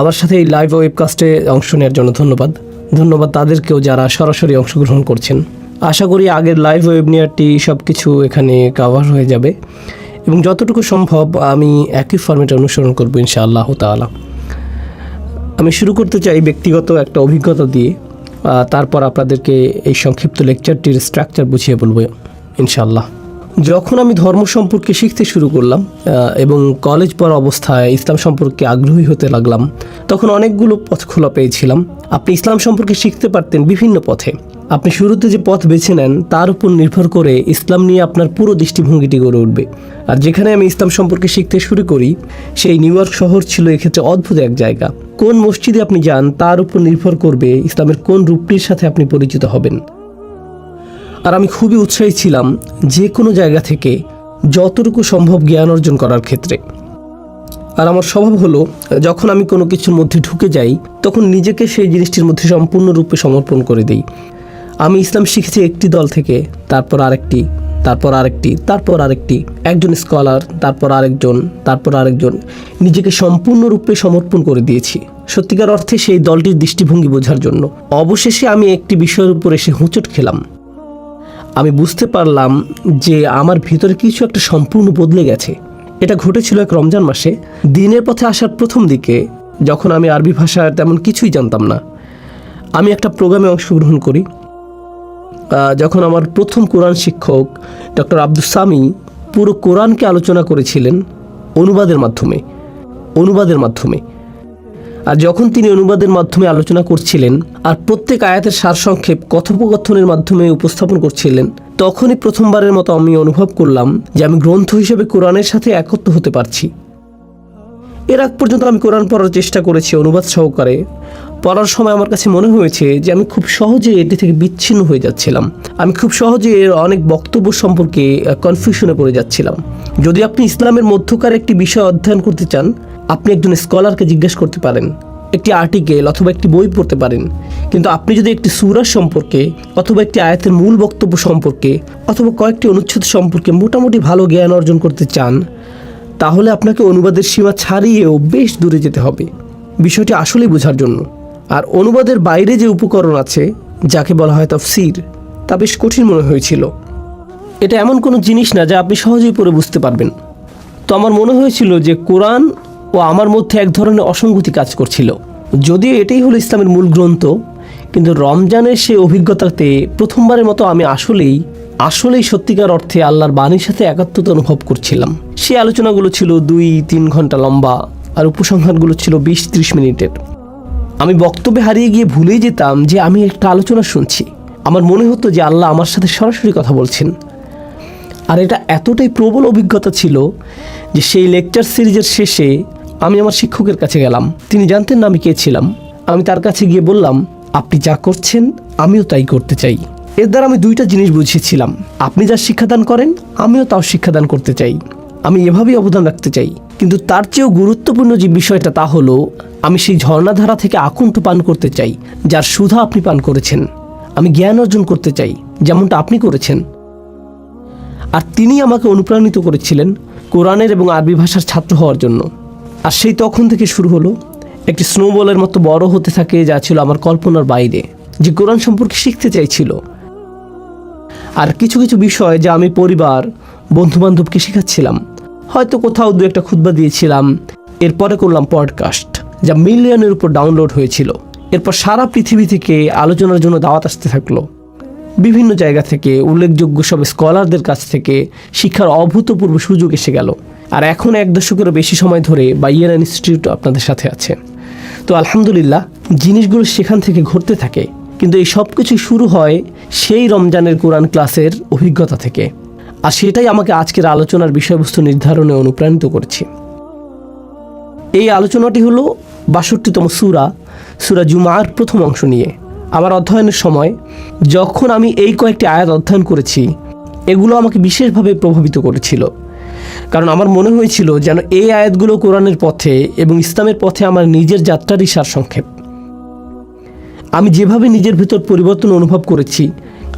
আমার সাথে এই লাইভ ওয়েবকাস্টে অংশ নেওয়ার জন্য ধন্যবাদ। ধন্যবাদ তাদেরকেও যারা সরাসরি অংশগ্রহণ করছেন। আশা করি আগের লাইভ ওয়েবনিয়ারটি সব কিছু এখানে কাভার হয়ে যাবে। এবং যতটুকু সম্ভব আমি একই ফর্মেট অনুসরণ করব ইনশাআল্লাহ তাআলা। আমি শুরু করতে চাই ব্যক্তিগত একটা অভিজ্ঞতা দিয়ে। তারপর আপনাদেরকে এই সংক্ষিপ্ত লেকচারটির স্ট্রাকচার বুঝিয়ে বলব ইনশাআল্লাহ। যখন আমি ধর্ম সম্পর্কে শিখতে শুরু করলাম এবং কলেজ পড়া অবস্থায় ইসলাম সম্পর্কে আগ্রহী হতে লাগলাম, তখন অনেকগুলো পথ খোলা পেয়েছিলাম। আপনি ইসলাম সম্পর্কে শিখতে পারতেন বিভিন্ন পথে। আপনি শুরুতে যে পথ বেছে নেন, তার উপর নির্ভর করে ইসলাম নিয়ে আপনার পুরো দৃষ্টিভঙ্গিটি গড়ে উঠবে। আর যেখানে আমি ইসলাম সম্পর্কে শিখতে শুরু করি, সেই নিউ ইয়র্ক শহর ছিল এক্ষেত্রে অদ্ভুত এক জায়গা। কোন মসজিদে আপনি যান, তার উপর নির্ভর করবে ইসলামের কোন রূপটির সাথে আপনি পরিচিত হবেন। আর আমি খুবই উৎসাহী ছিলাম যে কোনো জায়গা থেকে যতটুকু সম্ভব জ্ঞান অর্জন করার ক্ষেত্রে। আর আমার স্বভাব হলো, যখন আমি কোনো কিছুর মধ্যে ঢুকে যাই, তখন নিজেকে সেই জিনিসটির মধ্যে সম্পূর্ণরূপে সমর্পণ করে দিই। আমি ইসলাম শিখেছি একটি দল থেকে, তারপর আরেকটি তারপর আরেকটি তারপর আরেকটি, একজন স্কলার, তারপর আরেকজন তারপর আরেকজন, নিজেকে সম্পূর্ণরূপে সমর্পণ করে দিয়েছি। সত্যিকার অর্থে সেই দলটির দৃষ্টিভঙ্গি বোঝার জন্য। অবশেষে আমি একটি বিষয়ের উপর এসে হোঁচট খেলাম। আমি বুঝতে পারলাম যে আমার ভিতরে কিছু একটা সম্পূর্ণ বদলে গেছে। এটা ঘটেছিল এক রমজান মাসে। দিনের পথে আসার প্রথম দিকে, যখন আমি আরবি ভাষা তেমন কিছুই জানতাম না। আমি একটা প্রোগ্রামে অংশগ্রহণ করি। যখন আমার প্রথম কোরআন শিক্ষক ডক্টর আব্দুল সামি পুরো কোরআনকে আলোচনা করেছিলেন অনুবাদের মাধ্যমে। অনুবাদের মাধ্যমে। আর যখন তিনি অনুবাদের মাধ্যমে আলোচনা করছিলেন আর প্রত্যেক আয়াতের সারসংক্ষেপ, কথোপকথনের মাধ্যমে উপস্থাপন করছিলেন, তখনই প্রথমবারের মতো আমি অনুভব করলাম যে আমি গ্রন্থ হিসেবে কোরআনের সাথে একত্র হতে পারছি। এর আগ পর্যন্ত আমি কোরআন পড়ার চেষ্টা করেছি অনুবাদ সহকারে। পড়ার সময় আমার কাছে মনে হয়েছে যে আমি খুব সহজে এটি থেকে বিচ্ছিন্ন হয়ে যাচ্ছিলাম। আমি খুব সহজে এর অনেক বক্তব্য সম্পর্কে কনফিউশনে পড়ে যাচ্ছিলাম। যদি আপনি ইসলামের মধ্যকার একটি বিষয় অধ্যয়ন করতে চান আপনি একজন স্কলারকে জিজ্ঞেস করতে পারেন, একটি আর্টিকেল অথবা একটি বই পড়তে পারেন। কিন্তু আপনি যদি একটি সুরার সম্পর্কে অথবা একটি আয়াতের মূল বক্তব্য সম্পর্কে অথবা কয়েকটি অনুচ্ছেদ সম্পর্কে মোটামুটি ভালো জ্ঞান অর্জন করতে চান, তাহলে আপনাকে অনুবাদের সীমা ছাড়িয়েও বেশ দূরে যেতে হবে। বিষয়টি আসলেই বোঝার জন্য। আর অনুবাদের বাইরে যে উপকরণ আছে, যাকে বলা হয় তফসির, তা বেশ কঠিন মনে হয়েছিল। এটা এমন কোনো জিনিস না যা আপনি সহজেই পড়ে বুঝতে পারবেন। তো আমার মনে হয়েছিল যে কোরআন ও আমার মধ্যে এক ধরনের অসঙ্গতি কাজ করছিল। যদিও এটাই হলো ইসলামের মূল গ্রন্থ, কিন্তু রমজানের সেই অভিজ্ঞতাতে প্রথমবারের মতো আমি আসলেই আসলেই সত্যিকার অর্থে আল্লাহর বাণীর সাথে একাত্মতা অনুভব করছিলাম। সেই আলোচনাগুলো ছিল দুই, তিন ঘণ্টা লম্বা, আর উপসংহারগুলো ছিল বিশ, ত্রিশ মিনিটের। আমি বক্তব্যে হারিয়ে গিয়ে ভুলেই যেতাম যে আমি একটা আলোচনা শুনছি। আমার মনে হতো যে আল্লাহ আমার সাথে সরাসরি কথা বলছেন। আর এটা এতটাই প্রবল অভিজ্ঞতা ছিল যে সেই লেকচার সিরিজের শেষে আমি আমার শিক্ষকের কাছে গেলাম। তিনি জানতেন না আমি কে ছিলাম। আমি তার কাছে গিয়ে বললাম, আপনি যা করছেন, আমিও তাই করতে চাই। এর দ্বারা আমি দুইটা জিনিস বুঝিয়েছিলাম আপনি যা শিক্ষাদান করেন, আমিও তাও শিক্ষাদান করতে চাই। আমি এভাবেই অবদান রাখতে চাই। কিন্তু তার চেয়েও গুরুত্বপূর্ণ যে বিষয়টা তা হলো, আমি সেই ঝর্ণাধারা থেকে আকণ্ঠ পান করতে চাই, যার সুধা আপনি পান করেছেন। আমি জ্ঞান অর্জন করতে চাই, যেমনটা আপনি করেছেন। আর তিনি আমাকে অনুপ্রাণিত করেছিলেন কোরআনের এবং আরবি ভাষার ছাত্র হওয়ার জন্য। আর সেই তখন থেকে শুরু হলো একটি স্নোবলের মতো বড় হতে থাকে যা ছিল আমার কল্পনার বাইরে, যে কোরআন সম্পর্কে শিখতে চাইছিল। আর কিছু কিছু বিষয় যা আমি পরিবার, বন্ধুবান্ধবকে শেখাচ্ছিলাম। হয়তো কোথাও দু একটা খুতবা দিয়েছিলাম, এরপরে করলাম পডকাস্ট যা মিলিয়নের উপর ডাউনলোড হয়েছিল। এরপর সারা পৃথিবী থেকে আলোচনার জন্য দাওয়াত আসতে থাকল। বিভিন্ন জায়গা থেকে উল্লেখযোগ্য সব স্কলারদের কাছ থেকে শিক্ষার অভূতপূর্ব সুযোগ এসে গেল। আর এখন এক দশকেরও বেশি সময় ধরে বা বাইয়ান ইনস্টিটিউট আপনাদের সাথে আছে। তো আলহামদুলিল্লাহ, জিনিসগুলো সেখান থেকে ঘটতে থাকে। কিন্তু এই সব কিছু শুরু হয় সেই রমজানের কোরআন ক্লাসের অভিজ্ঞতা থেকে। আর সেটাই আমাকে আজকের আলোচনার বিষয়বস্তু নির্ধারণে অনুপ্রাণিত করেছে। এই আলোচনাটি হলো বাষট্টিতম সুরা সুরা জুমার প্রথম অংশ নিয়ে। আমার অধ্যয়নের সময় যখন আমি এই কয়েকটি আয়াত অধ্যয়ন করেছি, এগুলো আমাকে বিশেষভাবে প্রভাবিত করেছিল। কারণ আমার মনে হয়েছিল যেন এই আয়াতগুলো কোরআনের পথে এবং ইসলামের পথে আমার নিজের যাত্রারই সারসংক্ষেপ। আমি যেভাবে নিজের ভিতর পরিবর্তন অনুভব করেছি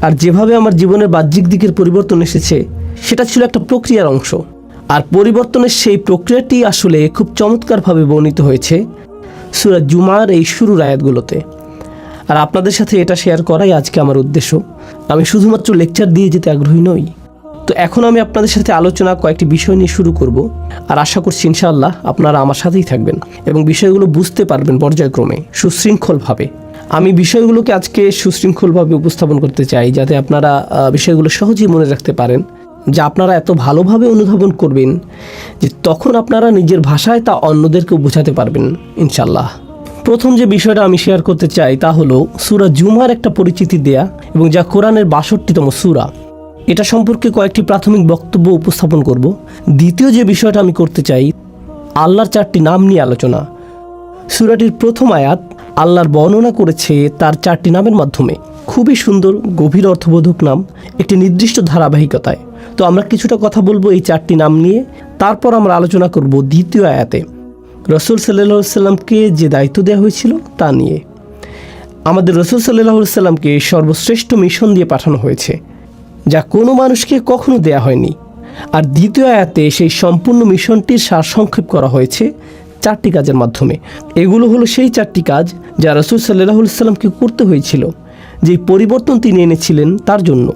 আর যেভাবে আমার জীবনের বাহ্যিক দিকের পরিবর্তন এসেছে, সেটা ছিল একটা প্রক্রিয়ার অংশ। আর পরিবর্তনের সেই প্রক্রিয়াটি আসলে খুব চমৎকারভাবে বর্ণিত হয়েছে সুরাজ জুমার এই শুরুর আয়াতগুলোতে। আর আপনাদের সাথে এটা শেয়ার করাই আজকে আমার উদ্দেশ্য। আমি শুধুমাত্র লেকচার দিয়ে যেতে আগ্রহী নই। তো এখন আমি আপনাদের সাথে আলোচনা কয়েকটি বিষয় নিয়ে শুরু করব, আর আশা করছি ইনশাআল্লাহ আপনারা আমার সাথেই থাকবেন এবং বিষয়গুলো বুঝতে পারবেন পর্যায়ক্রমে, সুশৃঙ্খলভাবে। আমি বিষয়গুলোকে আজকে সুশৃঙ্খলভাবে উপস্থাপন করতে চাই, যাতে আপনারা বিষয়গুলো সহজেই মনে রাখতে পারেন যা আপনারা এত ভালোভাবে অনুধাবন করবেন যে তখন আপনারা নিজের ভাষায় তা অন্যদেরকেও বোঝাতে পারবেন ইনশাল্লাহ প্রথম যে বিষয়টা আমি শেয়ার করতে চাই তা হলো, সুরা জুমার একটা পরিচিতি দেয়া এবং যা কোরআনের বাষট্টিতম সুরা। এটা সম্পর্কে কয়েকটি প্রাথমিক বক্তব্য উপস্থাপন করব। দ্বিতীয় যে বিষয়টা আমি করতে চাই, আল্লাহর চারটি নাম নিয়ে আলোচনা। সুরাটির প্রথম আয়াত, আল্লাহর বর্ণনা করেছে তার চারটি নামের মাধ্যমে। খুবই সুন্দর, গভীর অর্থবোধক নাম, একটি নির্দিষ্ট ধারাবাহিকতায়। তো আমরা কিছুটা কথা বলব এই চারটি নাম নিয়ে। তারপর আমরা আলোচনা করব দ্বিতীয় আয়াতে। রসুল সাল্লাহ সাল্লামকে যে দায়িত্ব দেওয়া হয়েছিল তা নিয়ে। আমাদের রসুল সাল্লাহ সাল্লামকে সর্বশ্রেষ্ঠ মিশন দিয়ে পাঠানো হয়েছে। যা কোনো মানুষকে কখনো দেয়া হয়নি। আর দ্বিতীয় আয়াতে সেই সম্পূর্ণ মিশনটির সারসংক্ষেপ করা হয়েছে চারটি কাজের মাধ্যমে। এগুলো হলো সেই চারটি কাজ যা রসুল সাল্লাহ সাল্লামকে করতে হয়েছিল যেই পরিবর্তন তিনি এনেছিলেন তার জন্য।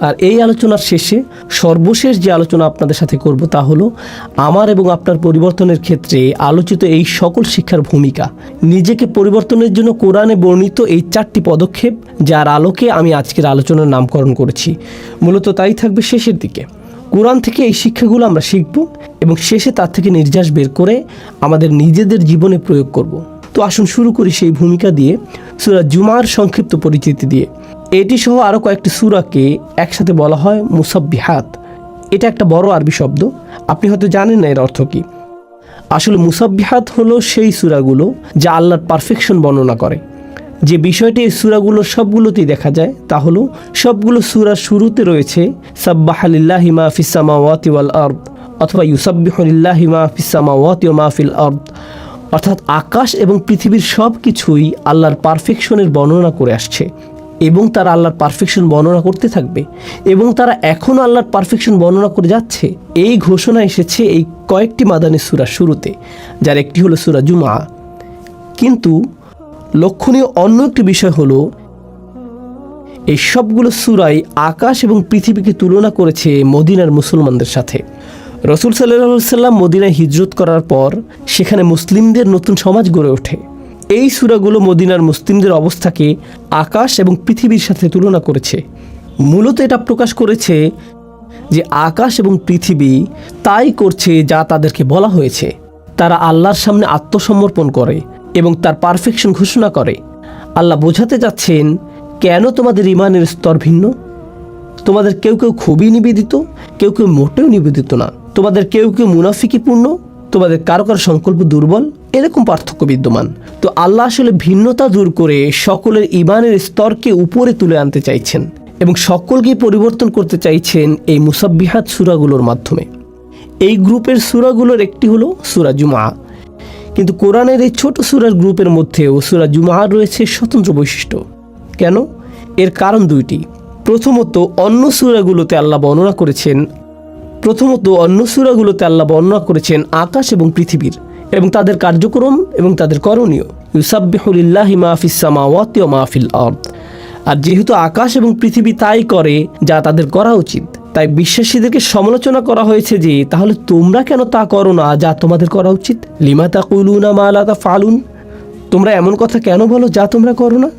আর এই আলোচনার শেষে সর্বশেষ যে আলোচনা আপনাদের সাথে করব তা হলো আমার এবং আপনার পরিবর্তনের ক্ষেত্রে আলোচিত এই সকল শিক্ষার ভূমিকা। নিজেকে পরিবর্তনের জন্য কোরআনে বর্ণিত এই চারটি পদক্ষেপ যার আলোকে আমি আজকের আলোচনার নামকরণ করেছি। মূলত তাই থাকবে শেষের দিকে। কোরআন থেকে এই শিক্ষাগুলো আমরা শিখব এবং শেষে তার থেকে নির্যাস বের করে আমাদের নিজেদের জীবনে প্রয়োগ করব। তো আসুন শুরু করি সেই ভূমিকা দিয়ে সুরা জুমার সংক্ষিপ্ত পরিচিতি দিয়ে। এটি সহ আরও কয়েকটি সুরাকে একসাথে বলা হয় মুসাব্বিহাত। এটা একটা বড় আরবি শব্দ। আপনি হয়তো জানেন না এর অর্থ কী। আসলে মুসাব্বিহাত হলো সেই সুরাগুলো যা আল্লাহর পারফেকশন বর্ণনা করে। যে বিষয়টি এই সুরাগুলোর সবগুলোতেই দেখা যায় তা হলো সবগুলো সুরার শুরুতে রয়েছে সাব্বাহালিল্লাহি মা ফিসামা ওয়াতি ওয়াল আর্দ অথবা ইউসাব্বিহুলিল্লাহি হিমা ফিসামা ওয়াতি মা ফিল আর্দ। অর্থাৎ আকাশ এবং পৃথিবীর সব কিছুই আল্লাহর পারফেকশনের বর্ণনা করে আসছে। এবং তারা আল্লাহর পারফেকশন বর্ণনা করতে থাকবে এবং তারা এখনও আল্লাহর পারফেকশন বর্ণনা করে যাচ্ছে। এই ঘোষণা এসেছে এই কয়েকটি মাদানী সুরার শুরুতে, যার একটি হলো সুরা জুমা কিন্তু লক্ষণীয় অন্য একটি বিষয় হলো, এই সবগুলো সুরাই আকাশ এবং পৃথিবীকে তুলনা করেছে মদিনার মুসলমানদের সাথে। রসুল সাল্লাহ সাল্লাম মদিনায় হিজরত করার পর সেখানে মুসলিমদের নতুন সমাজ গড়ে ওঠে। এই সুরাগুলো মদিনার মুসলিমদের অবস্থাকে আকাশ এবং পৃথিবীর সাথে তুলনা করেছে। মূলত এটা প্রকাশ করেছে যে আকাশ এবং পৃথিবী তাই করছে যা তাদেরকে বলা হয়েছে। তারা আল্লাহর সামনে আত্মসমর্পণ করে এবং তার পারফেকশন ঘোষণা করে। আল্লাহ বোঝাতে যাচ্ছেন, কেন তোমাদের ইমানের স্তর ভিন্ন? তোমাদের কেউ কেউ খুবই নিবেদিত, কেউ কেউ মোটেও নিবেদিত না। তোমাদের কেউ কেউ মুনাফিকিপূর্ণ, তোমাদের কারও কারও সংকল্প দুর্বল এরকম পার্থক্য বিদ্যমান। তো আল্লাহ আসলে ভিন্নতা দূর করে সকলের ইমানের স্তরকে উপরে তুলে আনতে চাইছেন এবং সকলকে পরিবর্তন করতে চাইছেন এই মুসাব্বিহাত সুরাগুলোর মাধ্যমে। এই গ্রুপের সুরাগুলোর একটি হলো সুরা জুমা কিন্তু কোরআনের এই ছোট সুরার গ্রুপের মধ্যেও সুরা জুমার রয়েছে স্বতন্ত্র বৈশিষ্ট্য। কেন? এর কারণ দুইটি। প্রথমত, অন্য সুরাগুলোতে আল্লাহ বর্ণনা করেছেন প্রথমত, অন্য সুরাগুলোতে আল্লাহ বর্ণনা করেছেন আকাশ এবং পৃথিবীর। এবং তাদের কার্যক্রম এবং তাদের করণীয়। ইউসাব্বিহুলিল্লাহি মাহফিস সামাওয়াতি ও মাহফিল আর্দ। আর যেহেতু আকাশ এবং পৃথিবী তাই করে, যা তাদের করা উচিত, তাই বিশ্বাসীদেরকে সমালোচনা করা হয়েছে যে, তাহলে তোমরা কেন তা করো না, যা তোমাদের করা উচিত? লিমা তা কুলুনা মা আলাদা ফালুন তোমরা এমন কথা কেন বলো, যা তোমরা করো না?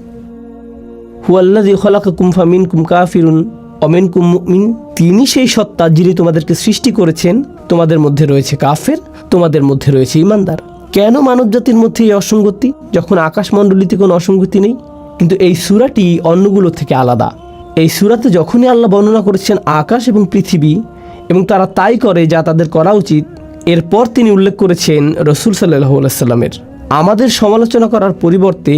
হুয়াল্লাদি খলাকা কুমফা মিন কুম কাফিরুন অমেন কুম মিন তিনি সেই সত্তা যিনি তোমাদেরকে সৃষ্টি করেছেন, তোমাদের মধ্যে রয়েছে কাফের। তোমাদের মধ্যে রয়েছে ইমানদার। কেন মানব জাতির মধ্যে এই অসঙ্গতি? যখন আকাশমণ্ডলীতে কোনো অসঙ্গতি নেই, কিন্তু এই সুরাটি অন্যগুলো থেকে আলাদা। এই সুরাতে যখনই আল্লাহ বর্ণনা করেছেন আকাশ এবং পৃথিবী, এবং তারা তাই করে যা তাদের করা উচিত, এরপর তিনি উল্লেখ করেছেন রসুল সাল্লাহ সাল্লামের আমাদের সমালোচনা করার পরিবর্তে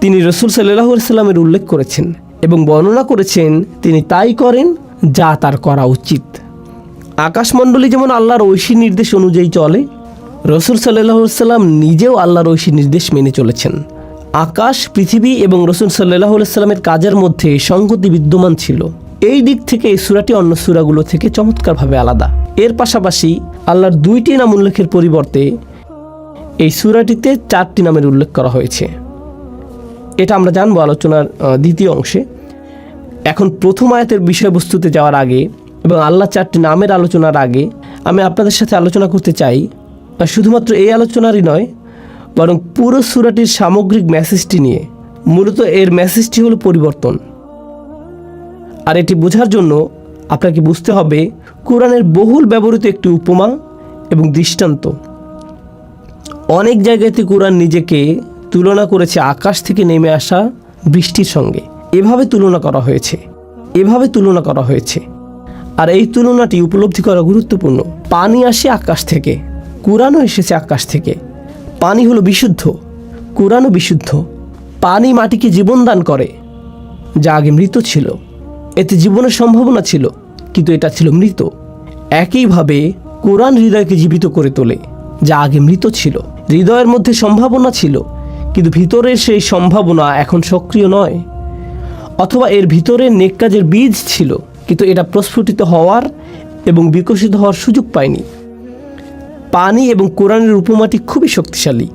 তিনি রসুল সাল্লাহ সাল্লামের উল্লেখ করেছেন, এবং বর্ণনা করেছেন তিনি তাই করেন যা তার করা উচিত। আকাশমণ্ডলী যেমন আল্লাহর ঐশী নির্দেশ অনুযায়ী চলে, রসুল সাল্লাহ সাল্লাম নিজেও আল্লাহর ঐশী নির্দেশ মেনে চলেছেন। আকাশ, পৃথিবী এবং রসুল সাল্লাহ সাল্লামের কাজের মধ্যে সংগতি বিদ্যমান ছিল। এই দিক থেকে এই সুরাটি অন্য সুরাগুলো থেকে চমৎকারভাবে আলাদা। এর পাশাপাশি আল্লাহর দুইটি নাম উল্লেখের পরিবর্তে এই সুরাটিতে চারটি নামের উল্লেখ করা হয়েছে। এটা আমরা জানব আলোচনার দ্বিতীয় অংশে। এখন প্রথম আয়াতের বিষয়বস্তুতে যাওয়ার আগে এবং আল্লাহ চারটি নামের আলোচনার আগে আমি আপনাদের সাথে আলোচনা করতে চাই। আর শুধুমাত্র এই আলোচনারই নয়, বরং পুরো সুরাটির সামগ্রিক মেসেজটি নিয়ে। মূলত এর মেসেজটি হলো পরিবর্তন। আর এটি বোঝার জন্য আপনাকে বুঝতে হবে, কোরআনের বহুল ব্যবহৃত একটি উপমা এবং দৃষ্টান্ত। অনেক জায়গাতে কোরআন নিজেকে তুলনা করেছে আকাশ থেকে নেমে আসা বৃষ্টির সঙ্গে। এভাবে তুলনা করা হয়েছে। এভাবে তুলনা করা হয়েছে। আর এই তুলনাটি উপলব্ধি করা গুরুত্বপূর্ণ। পানি আসে আকাশ থেকে কোরআনও এসেছে আকাশ থেকে। পানি হলো বিশুদ্ধ কোরআনও বিশুদ্ধ। পানি মাটিকে জীবন দান করে, যা আগে মৃত ছিল। এতে জীবনের সম্ভাবনা ছিল, কিন্তু এটা ছিল মৃত। একইভাবে কোরআন হৃদয়কে জীবিত করে তোলে, যা আগে মৃত ছিল। হৃদয়ের মধ্যে সম্ভাবনা ছিল, কিন্তু ভিতরের সেই সম্ভাবনা এখন সক্রিয় নয়, অথবা এর ভিতরে নেক কাজের বীজ ছিল। কিন্তু এটা প্রস্ফুটিত হওয়ার এবং বিকশিত হওয়ার সুযোগ পায়নি। পানি এবং কোরআনের উপমাটি খুবই শক্তিশালী,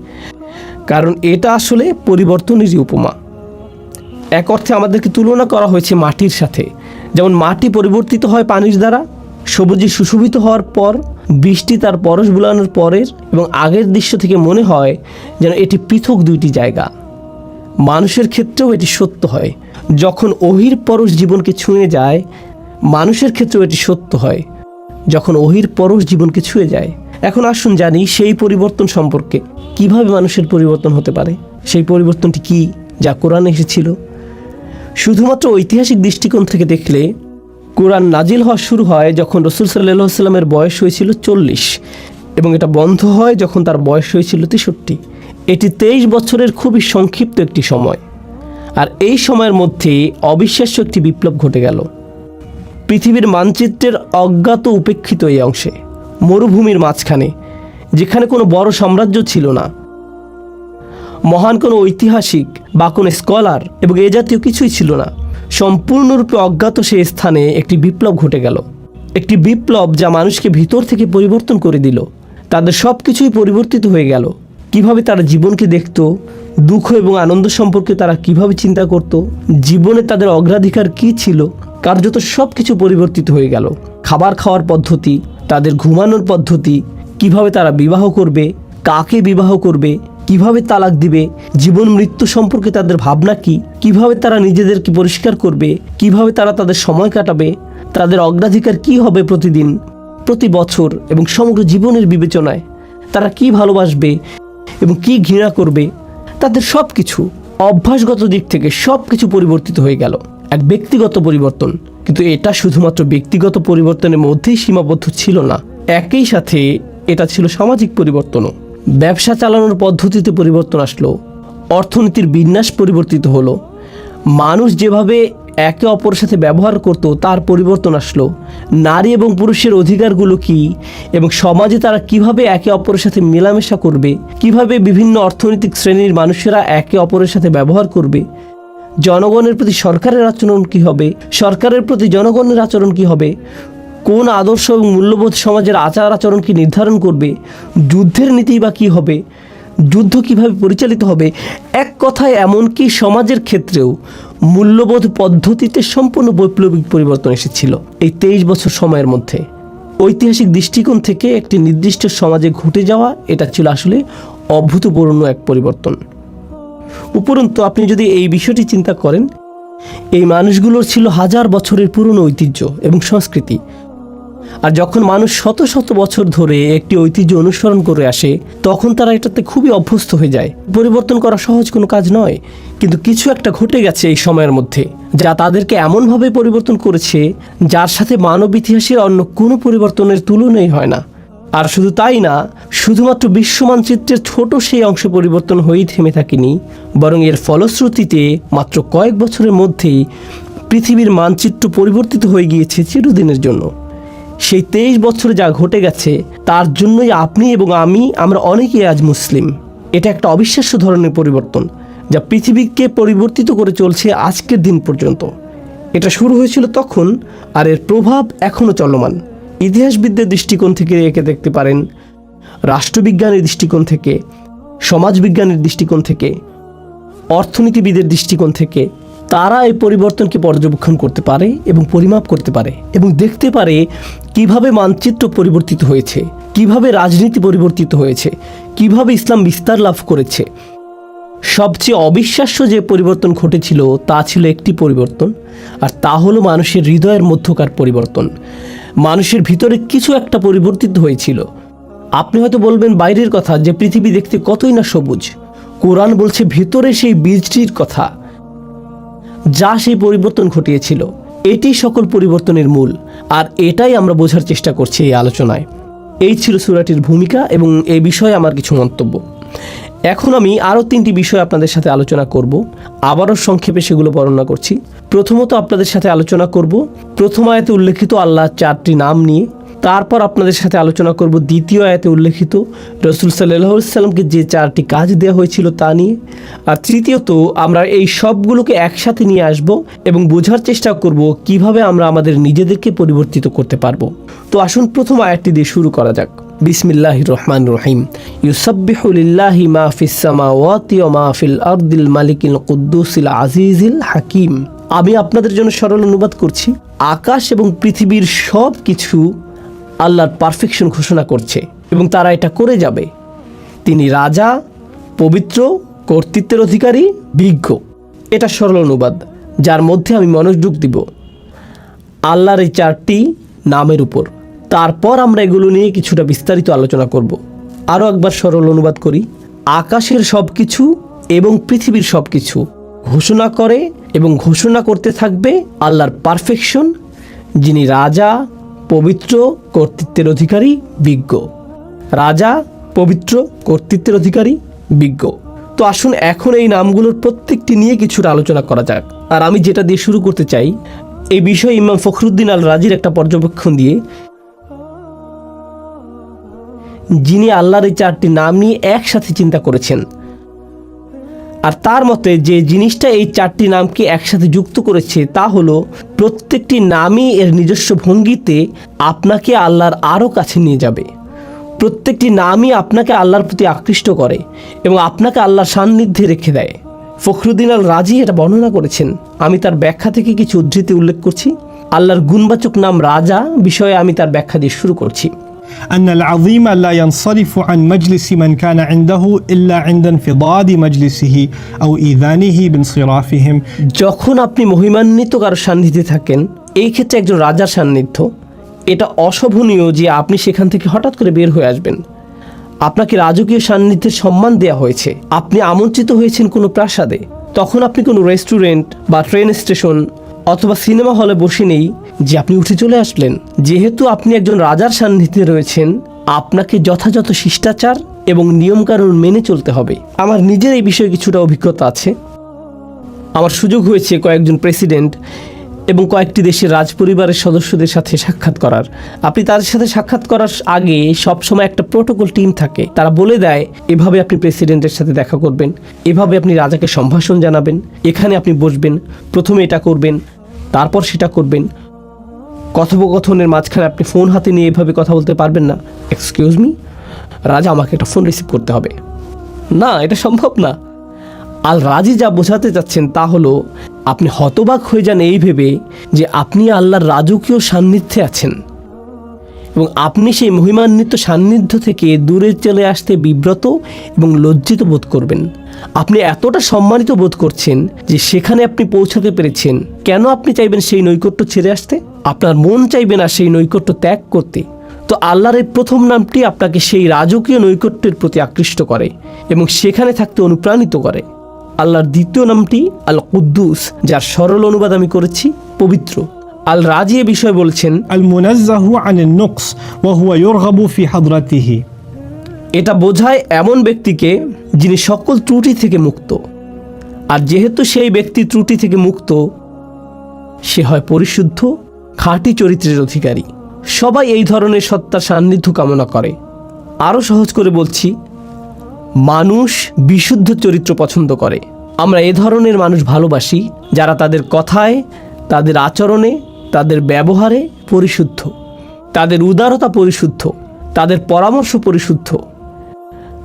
কারণ এটা আসলে পরিবর্তনেরই উপমা। এক অর্থে আমাদেরকে তুলনা করা হয়েছে মাটির সাথে। যেমন মাটি পরিবর্তিত হয় পানির দ্বারা, সবুজে সুশোভিত হওয়ার পর, বৃষ্টি তার পরশ বুলানোর পরের এবং আগের দৃশ্য থেকে মনে হয় যেন এটি পৃথক দুইটি জায়গা। মানুষের ক্ষেত্রেও এটি সত্য হয়, যখন ওহির পরশ জীবনকে ছুঁয়ে যায় মানুষের ক্ষেত্রেও এটি সত্য হয়। যখন ওহির পরশ জীবনকে ছুঁয়ে যায়, এখন আসুন জানি সেই পরিবর্তন সম্পর্কে কীভাবে মানুষের পরিবর্তন হতে পারে। সেই পরিবর্তনটি কি যা কোরআনে এসেছিল? শুধুমাত্র ঐতিহাসিক দৃষ্টিকোণ থেকে দেখলে কোরআন নাজিল হওয়া শুরু হয় যখন রসুল সাল্লাহ সাল্লামের বয়স হয়েছিল চল্লিশ এবং এটা বন্ধ হয় যখন তার বয়স হয়েছিল তেষট্টি। এটি তেইশ বছরের খুবই সংক্ষিপ্ত একটি সময়। আর এই সময়ের মধ্যে অবিশ্বাস্য একটি বিপ্লব ঘটে গেল। পৃথিবীর মানচিত্রের অজ্ঞাত উপেক্ষিত এই অংশে, মরুভূমির মাঝখানে, যেখানে কোনো বড় সাম্রাজ্য ছিল না। মহান কোনো ঐতিহাসিক বা কোনো স্কলার এবং এ জাতীয় কিছুই ছিল না। সম্পূর্ণরূপে অজ্ঞাত সেই স্থানে একটি বিপ্লব ঘটে গেল। একটি বিপ্লব যা মানুষকে ভিতর থেকে পরিবর্তন করে দিল। তাদের সব কিছুই পরিবর্তিত হয়ে গেল। কীভাবে তারা জীবনকে দেখত, দুঃখ এবং আনন্দ সম্পর্কে তারা কীভাবে চিন্তা করত, জীবনে তাদের অগ্রাধিকার কি ছিল কার্যত সব কিছু পরিবর্তিত হয়ে গেল। খাবার খাওয়ার পদ্ধতি, তাদের ঘুমানোর পদ্ধতি, কীভাবে তারা বিবাহ করবে, কাকে বিবাহ করবে, কীভাবে তালাক দিবে, জীবন মৃত্যু সম্পর্কে তাদের ভাবনা কি, কীভাবে তারা নিজেদেরকে পরিষ্কার করবে, কীভাবে তারা তাদের সময় কাটাবে, তাদের অগ্রাধিকার কি হবে প্রতিদিন, প্রতি বছর এবং সমগ্র জীবনের বিবেচনায় তারা কি ভালোবাসবে এবং কি ঘৃণা করবে, তাদের সব কিছু অভ্যাসগত দিক থেকে সব কিছু পরিবর্তিত হয়ে গেল। এক ব্যক্তিগত পরিবর্তন। কিন্তু এটা শুধুমাত্র ব্যক্তিগত পরিবর্তনের মধ্যেই সীমাবদ্ধ ছিল না। একই সাথে এটা ছিল সামাজিক পরিবর্তনও। ব্যবসা চালানোর পদ্ধতিতে পরিবর্তন আসলো। অর্থনীতির বিন্যাস পরিবর্তিত হলো। মানুষ যেভাবে একে অপরের সাথে ব্যবহার করত, তার পরিবর্তন আসলো। নারী এবং পুরুষের অধিকারগুলো কি এবং সমাজে তারা কীভাবে একে অপরের সাথে মেলামেশা করবে, কীভাবে বিভিন্ন অর্থনৈতিক শ্রেণির মানুষেরা একে অপরের সাথে ব্যবহার করবে জনগণের প্রতি সরকারের আচরণ কি হবে? সরকারের প্রতি জনগণের আচরণ কি হবে? কোন আদর্শ এবং মূল্যবোধ সমাজের আচার আচরণ কি নির্ধারণ করবে? যুদ্ধের নীতি বা কী হবে? যুদ্ধ কীভাবে পরিচালিত হবে? এক কথায় এমনকি সমাজের ক্ষেত্রেও মূল্যবোধ পদ্ধতিতে সম্পূর্ণ বৈপ্লবিক পরিবর্তন এসেছিল এই তেইশ বছর সময়ের মধ্যে। ঐতিহাসিক দৃষ্টিকোণ থেকে একটি নির্দিষ্ট সমাজে ঘটে যাওয়া, এটা ছিল আসলে অভূতপূর্ণ এক পরিবর্তন। উপরন্তু আপনি যদি এই বিষয়টি চিন্তা করেন, এই মানুষগুলোর ছিল হাজার বছরের পুরনো ঐতিহ্য এবং সংস্কৃতি। আর যখন মানুষ শত শত বছর ধরে একটি ঐতিহ্য অনুসরণ করে আসে, তখন তারা এটাতে খুবই অভ্যস্ত হয়ে যায়। পরিবর্তন করা সহজ কোনো কাজ নয়, কিন্তু কিছু একটা ঘটে গেছে এই সময়ের মধ্যে, যা তাদেরকে এমনভাবে পরিবর্তন করেছে, যার সাথে মানব ইতিহাসের অন্য কোনো পরিবর্তনের তুলনাই হয় না। আর শুধু তাই না, শুধুমাত্র বিশ্ব মানচিত্রের ছোট সেই অংশ পরিবর্তন হয়েই থেমে থাকেনি, বরং এর ফলশ্রুতিতে মাত্র কয়েক বছরের মধ্যেই পৃথিবীর মানচিত্র পরিবর্তিত হয়ে গিয়েছে চিরদিনের জন্য। সেই তেইশ বছরে যা ঘটে গেছে, তার জন্যই আপনি এবং আমি, আমরা অনেকেই আজ মুসলিম। এটা একটা অবিশ্বাস্য ধরনের পরিবর্তন, যা পৃথিবীকে পরিবর্তিত করে চলছে আজকের দিন পর্যন্ত। এটা শুরু হয়েছিল তখন, আর এর প্রভাব এখনও চলমান। ইতিহাসবিদদের দৃষ্টিকোণ থেকে একে দেখতে পারেন, রাষ্ট্রবিজ্ঞানের দৃষ্টিকোণ থেকে, সমাজবিজ্ঞানের দৃষ্টিকোণ থেকে, অর্থনীতিবিদের দৃষ্টিকোণ থেকে, তারা এই পরিবর্তনকে পর্যবেক্ষণ করতে পারে এবং পরিমাপ করতে পারে এবং দেখতে পারে কীভাবে মানচিত্র পরিবর্তিত হয়েছে, কীভাবে রাজনীতি পরিবর্তিত হয়েছে, কীভাবে ইসলাম বিস্তার লাভ করেছে। সবচেয়ে অবিশ্বাস্য যে পরিবর্তন ঘটেছিল তা ছিল একটি পরিবর্তন, আর তা হলো মানুষের হৃদয়ের মধ্যকার পরিবর্তন। মানুষের ভিতরে কিছু একটা পরিবর্তিত হয়েছিল। আপনি হয়তো বলবেন বাইরের কথা যে পৃথিবী দেখতে কতই না সবুজ। কোরআন বলছে ভিতরে সেই বীজটির কথা। যা সেই পরিবর্তন ঘটিয়েছিল। এটি সকল পরিবর্তনের মূল। আর এটাই আমরা বোঝার চেষ্টা করছি এই আলোচনায়। এই ছিল সুরাটির ভূমিকা এবং এ বিষয়ে আমার কিছু মন্তব্য। এখন আমি আরও তিনটি বিষয় আপনাদের সাথে আলোচনা করব। আবারও সংক্ষেপে সেগুলো বর্ণনা করছি। প্রথমত আপনাদের সাথে আলোচনা করব প্রথম আয়াতে উল্লেখিত আল্লাহ চারটি নাম নিয়ে। তারপর আপনাদের সাথে আলোচনা করব দ্বিতীয় আয়াতে উল্লেখিত রসুল সাল্লাহ সাল্লামকে যে চারটি কাজ দেওয়া হয়েছিল তা নিয়ে। আর তৃতীয়ত আমরা এই সবগুলোকে একসাথে নিয়ে আসব এবং বোঝার চেষ্টা করব কীভাবে আমরা আমাদের নিজেদেরকে পরিবর্তিত করতে পারব। তো আসুন প্রথম আয়াতটি দিয়ে শুরু করা যাক। বিসমিল্লাহ রহমান রহিম। ইউসাবিহুলিল্লাহি মা ফিস সামাওয়াতি ওয়া মা ফিল আরদিল মালিকিল কুদ্দুসিল আজিজিল হাকিম। আমি আপনাদের জন্য সরল অনুবাদ করছি, আকাশ এবং পৃথিবীর সব কিছু আল্লাহর পারফেকশন ঘোষণা করছে এবং তারা এটা করে যাবে। তিনি রাজা, পবিত্র, কর্তৃত্বের অধিকারী, বিজ্ঞ। এটা সরল অনুবাদ, যার মধ্যে আমি মনোযোগ দিব। আল্লাহর এই চারটি নামের উপর। তারপর আমরা এগুলো নিয়ে কিছুটা বিস্তারিত আলোচনা করব। আরও একবার সরল অনুবাদ করি। আকাশের সব কিছু এবং পৃথিবীর সব কিছু ঘোষণা করে এবং ঘোষণা করতে থাকবে আল্লাহর পারফেকশন যিনি রাজা, পবিত্র কর্তৃত্বের অধিকারী, বিজ্ঞ। রাজা, পবিত্র কর্তৃত্বের অধিকারী, বিজ্ঞ। তো আসুন এখন এই নামগুলোর প্রত্যেকটি নিয়ে কিছুটা আলোচনা করা যাক। আর আমি যেটা দিয়ে শুরু করতে চাই, এই বিষয়ে ইমাম ফখরুদ্দিন আল রাজির একটা পর্যবেক্ষণ দিয়ে যিনি আল্লাহর এই চারটি নাম নিয়ে একসাথে চিন্তা করেছেন। আর তার মতে যে জিনিসটা এই চারটি নামকে একসাথে যুক্ত করেছে তা হলো, প্রত্যেকটি নামই এর নিজস্ব ভঙ্গিতে আপনাকে আল্লাহর আরও কাছে নিয়ে যাবে। প্রত্যেকটি নামই আপনাকে আল্লাহর প্রতি আকৃষ্ট করে এবং আপনাকে আল্লাহর সান্নিধ্যে রেখে দেয়। ফখরুদ্দিন আল রাজি এটা বর্ণনা করেছেন। আমি তার ব্যাখ্যা থেকে কিছু উদ্ধৃতি উল্লেখ করছি। আল্লাহর গুণবাচক নাম রাজা বিষয়ে আমি তার ব্যাখ্যা দিয়ে শুরু করছি। أن العظيم لا ينصرف عن مجلس من كان عنده إلا عند انفضاد مجلسه أو إيذانه بانصرافهم যখন আপনি মহিমান্বিত কারো সান্নিধ্যে থাকেন এই ক্ষেত্রে একজন রাজার সান্নিধ্য এটা অশোভনীয় যে আপনি সেখান থেকে হঠাৎ করে বের হয়ে আসবেন আপনাকে রাজকীয় সান্নিধ্যের সম্মান দেওয়া হয়েছে আপনি আমন্ত্রিত হয়েছেন কোনো প্রাসাদে তখন আপনি কোনো রেস্টুরেন্ট বা ট্রেন স্টেশন অথবা সিনেমা হলে বসে নেই যে আপনি উঠে চলে আসলেন। যেহেতু আপনি একজন রাজার সান্নিধ্যে রয়েছেন, আপনাকে যথাযথ শিষ্টাচার এবং নিয়মকানুন মেনে চলতে হবে। আমার নিজের এই বিষয়ে কিছুটা অভিজ্ঞতা আছে। আমার সুযোগ হয়েছে কয়েকজন প্রেসিডেন্ট এবং কয়েকটি দেশের রাজপরিবারের সদস্যদের সাথে সাক্ষাৎ করার। আপনি তাদের সাথে সাক্ষাৎ করার আগে সবসময় একটা প্রোটোকল টিম থাকে। তারা বলে দেয়, এভাবে আপনি প্রেসিডেন্টের সাথে দেখা করবেন। এভাবে আপনি রাজাকে সম্ভাষণ জানাবেন। এখানে আপনি বসবেন। প্রথমে এটা করবেন, তারপর সেটা করবেন। কথোপকথনের মাঝখানে আপনি ফোন হাতে নিয়ে এভাবে কথা বলতে পারবেন না। এক্সকিউজ মি রাজা, আমাকে একটা ফোন রিসিভ করতে হবে। না, এটা সম্ভব না। আল রাজি যা বোঝাতে চাচ্ছেন তা হলো, আপনি হতবাক হয়ে যান এই ভেবে যে আপনি আল্লাহর রাজকীয় সান্নিধ্যে আছেন। এবং আপনি সেই মহিমান্বিত সান্নিধ্য থেকে দূরে চলে আসতে বিব্রত এবং লজ্জিত বোধ করবেন। আপনি এতটা সম্মানিত বোধ করছেন যে সেখানে আপনি পৌঁছাতে পেরেছেন। কেন আপনি চাইবেন সেই নৈকট্য ছেড়ে আসতে? আপনার মন চাইবে না সেই নৈকট্য ত্যাগ করতে। তো আল্লাহর এই প্রথম নামটি আপনাকে সেই রাজকীয় নৈকট্যের প্রতি আকৃষ্ট করে এবং সেখানে থাকতে অনুপ্রাণিত করে। আল্লাহর দ্বিতীয় নামটি আল কুদ্দুস যার সরল অনুবাদ আমি করেছি, পবিত্র। আল রাজি এ বিষয়ে বলছেন আল মুনাজ্জাহু আনিন নুকস ওয়া হুয়া ইয়ারগাবু ফি হাদরাতিহি। এটা বোঝায় এমন ব্যক্তিকে যিনি সকল ত্রুটি থেকে মুক্ত। আর যেহেতু সেই ব্যক্তি ত্রুটি থেকে মুক্ত সে হয় পরিশুদ্ধ খাঁটি চরিত্রের অধিকারী। সবাই এই ধরনের সত্তার সান্নিধ্য কামনা করে। আরও সহজ করে বলছি মানুষ বিশুদ্ধ চরিত্র পছন্দ করে। আমরা এ ধরনের মানুষ ভালোবাসি যারা তাদের কথায় তাদের আচরণে তাদের ব্যবহারে পরিশুদ্ধ, তাদের উদারতা পরিশুদ্ধ, তাদের পরামর্শ পরিশুদ্ধ,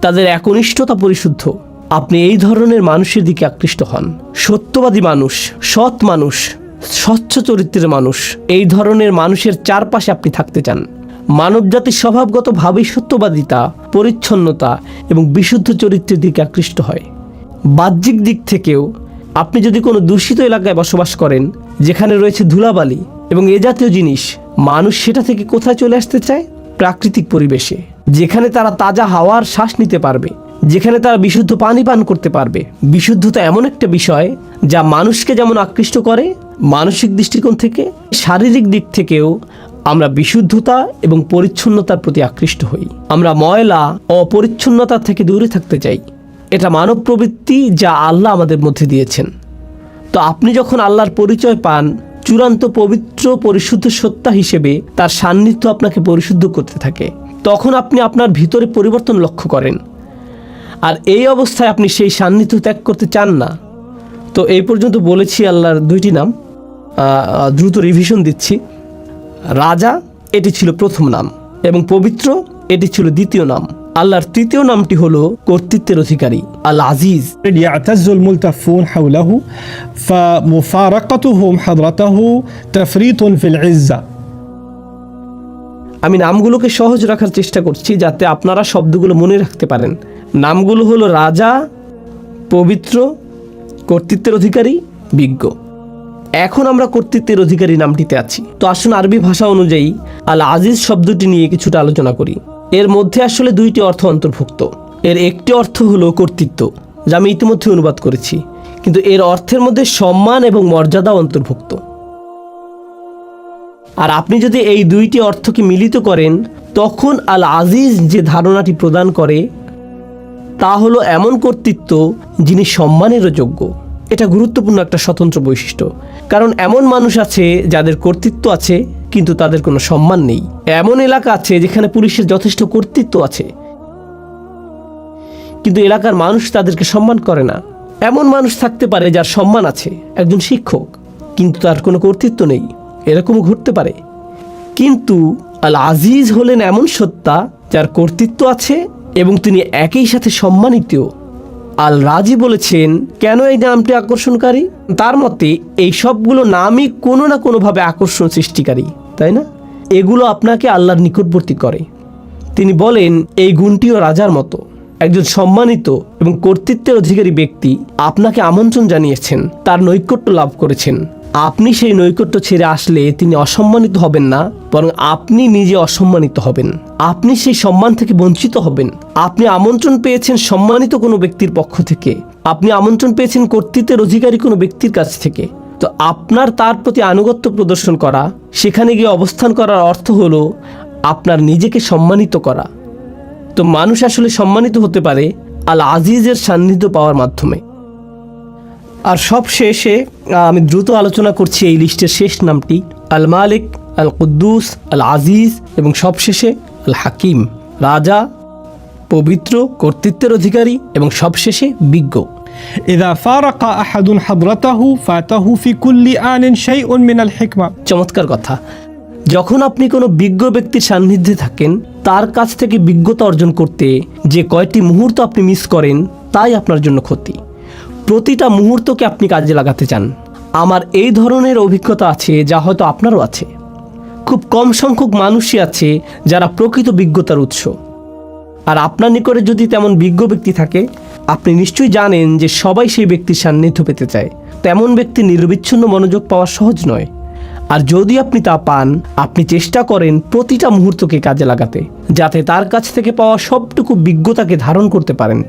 তাদের একনিষ্ঠতা পরিশুদ্ধ। আপনি এই ধরনের মানুষের দিকে আকৃষ্ট হন। সত্যবাদী মানুষ, সৎ মানুষ, স্বচ্ছ চরিত্রের মানুষ, এই ধরনের মানুষের চারপাশে আপনি থাকতে চান। মানবজাতির স্বভাবগতভাবেই সত্যবাদিতা, পরিচ্ছন্নতা এবং বিশুদ্ধ চরিত্রের দিকে আকৃষ্ট হয়। বাহ্যিক দিক থেকেও আপনি যদি কোনো দূষিত এলাকায় বসবাস করেন, যেখানে রয়েছে ধুলাবালি এবং এ জাতীয় জিনিস মানুষ সেটা থেকে কোথায় চলে আসতে চায়? প্রাকৃতিক পরিবেশে, যেখানে তারা তাজা হাওয়ার শ্বাস নিতে পারবে, যেখানে তারা বিশুদ্ধ পানি পান করতে পারবে। বিশুদ্ধতা এমন একটা বিষয় যা মানুষকে যেমন আকৃষ্ট করে, মানসিক দৃষ্টিকোণ থেকে, শারীরিক দিক থেকেও আমরা বিশুদ্ধতা এবং পরিচ্ছন্নতার প্রতি আকৃষ্ট হই। আমরা ময়লা অপরিচ্ছন্নতা থেকে দূরে থাকতে চাই। এটা মানব প্রবৃত্তি যা আল্লাহ আমাদের মধ্যে দিয়েছেন। তো আপনি যখন আল্লাহর পরিচয় পান চূড়ান্ত পবিত্র পরিশুদ্ধ সত্তা হিসেবে তার সান্নিধ্য আপনাকে পরিশুদ্ধ করতে থাকে। তখন আপনি আপনার ভিতরে পরিবর্তন লক্ষ্য করেন। আর এই অবস্থায় আপনি সেই সান্নিধ্য ত্যাগ করতে চান না। তো এই পর্যন্ত বলেছি আল্লাহর দুইটি নাম। দ্রুত রিভিশন দিচ্ছি। রাজা, এটি ছিল প্রথম নাম এবং পবিত্র, এটি ছিল দ্বিতীয় নাম। আল্লাহর তৃতীয় নামটি হলো কর্তৃত্বের অধিকারী আল আজিজ يعتز الملتفون حوله فمفارقتهم حضرته تفريط في العزة আমি নামগুলোকে সহজ রাখার চেষ্টা করছি যাতে আপনারা শব্দগুলো মনে রাখতে পারেন নামগুলো হলো রাজা পবিত্র কর্তৃত্বের অধিকারী বিজ্ঞ এখন আমরা কর্তৃত্বের অধিকারী নামটিতে আছি তো আসুন আরবি ভাষা অনুযায়ী আল আজিজ শব্দটি নিয়ে কিছুটা আলোচনা করি এর মধ্যে আসলে দুইটি অর্থ অন্তর্ভুক্ত। এর একটি অর্থ হলো কর্তৃত্ব, যা আমি ইতিমধ্যে অনুবাদ করেছি। কিন্তু এর অর্থের মধ্যে সম্মান এবং মর্যাদা অন্তর্ভুক্ত। আর আপনি যদি এই দুইটি অর্থকে মিলিত করেন, তখন আল আজিজ যে ধারণাটি প্রদান করে, তা হলো এমন কর্তৃত্ব যিনি সম্মানেরও যোগ্য। এটা গুরুত্বপূর্ণ একটা স্বতন্ত্র বৈশিষ্ট্য। কারণ এমন মানুষ আছে যাদের কর্তৃত্ব আছে কিন্তু তাদের কোনো সম্মান নেই। এমন এলাকা আছে যেখানে পুলিশের যথেষ্ট কর্তৃত্ব আছে। কিন্তু এলাকার মানুষ তাদেরকে সম্মান করে না। এমন মানুষ থাকতে পারে যার সম্মান আছে, একজন শিক্ষক, কিন্তু তার কোনো কর্তৃত্ব নেই। এরকমও ঘটতে পারে। কিন্তু আল আজিজ হলেন এমন সত্তা যার কর্তৃত্ব আছে এবং তিনি একই সাথে সম্মানিত আল রাজি বলেছেন, কেন এই নামটি আকর্ষণকারী? তার মতে, এই সবগুলো নামই কোনো না কোনোভাবে আকর্ষণ সৃষ্টিকারী, তাই না? এগুলো আপনাকে আল্লাহর নিকটবর্তী করে। তিনি বলেন, এই গুণটিও রাজার মতো। একজন সম্মানিত এবং কর্তৃত্বের অধিকারী ব্যক্তি আপনাকে আমন্ত্রণ জানিয়েছেন, তার নৈকট্য লাভ করেছেন। আপনি সেই নৈকট্য ছেড়ে আসলে তিনি অসম্মানিত হবেন না, বরং আপনি নিজে অসম্মানিত হবেন। আপনি সেই সম্মান থেকে বঞ্চিত হবেন। আপনি আমন্ত্রণ পেয়েছেন সম্মানিত কোনো ব্যক্তির পক্ষ থেকে। আপনি আমন্ত্রণ পেয়েছেন কর্তৃত্বের অধিকারী কোনো ব্যক্তির কাছ থেকে। তো আপনার তার প্রতি আনুগত্য প্রদর্শন করা, সেখানে গিয়ে অবস্থান করার অর্থ হলো আপনার নিজেকে সম্মানিত করা। তো মানুষ আসলে সম্মানিত হতে পারে আল আজিজের সান্নিধ্য পাওয়ার মাধ্যমে। আর সব শেষে আহ, আমি দ্রুত আলোচনা করছি এই লিস্টের শেষ নামটি আল মালিক আল কুদ্দুস আল আজিজ এবং সবশেষে আল হাকিম রাজা পবিত্র কর্তৃত্বের অধিকারী এবং সবশেষে বিজ্ঞ إذا فارق أحد حضرته فاته في كل آن شيء من الحكمة চমৎকার কথা যখন আপনি কোনো বিজ্ঞ ব্যক্তির সান্নিধ্যে থাকেন তার কাছ থেকে বিজ্ঞতা অর্জন করতে যে কয়টি মুহূর্ত আপনি মিস করেন তাই আপনার জন্য ক্ষতি প্রতিটা মুহূর্তকে আপনি কাজে লাগাতে চান। আমার এই ধরনের অভিজ্ঞতা আছে, যা হয়তো আপনারও আছে। খুব কম সংখ্যক মানুষই আছে, যারা প্রকৃত বিজ্ঞতার উৎস। আর আপনার নিকটে যদি তেমন বিজ্ঞ ব্যক্তি থাকে, আপনি নিশ্চয়ই জানেন যে সবাই সেই ব্যক্তির সান্নিধ্য পেতে চায়। তেমন ব্যক্তি নিরবিচ্ছিন্ন মনোযোগ পাওয়া সহজ নয়। আর যদি আপনি তা পান, আপনি চেষ্টা করেন প্রতিটা মুহূর্তকে কাজে লাগাতে, যাতে তার কাছ থেকে পাওয়া সবটুকু বিজ্ঞতাকে ধারণ করতে পারেন।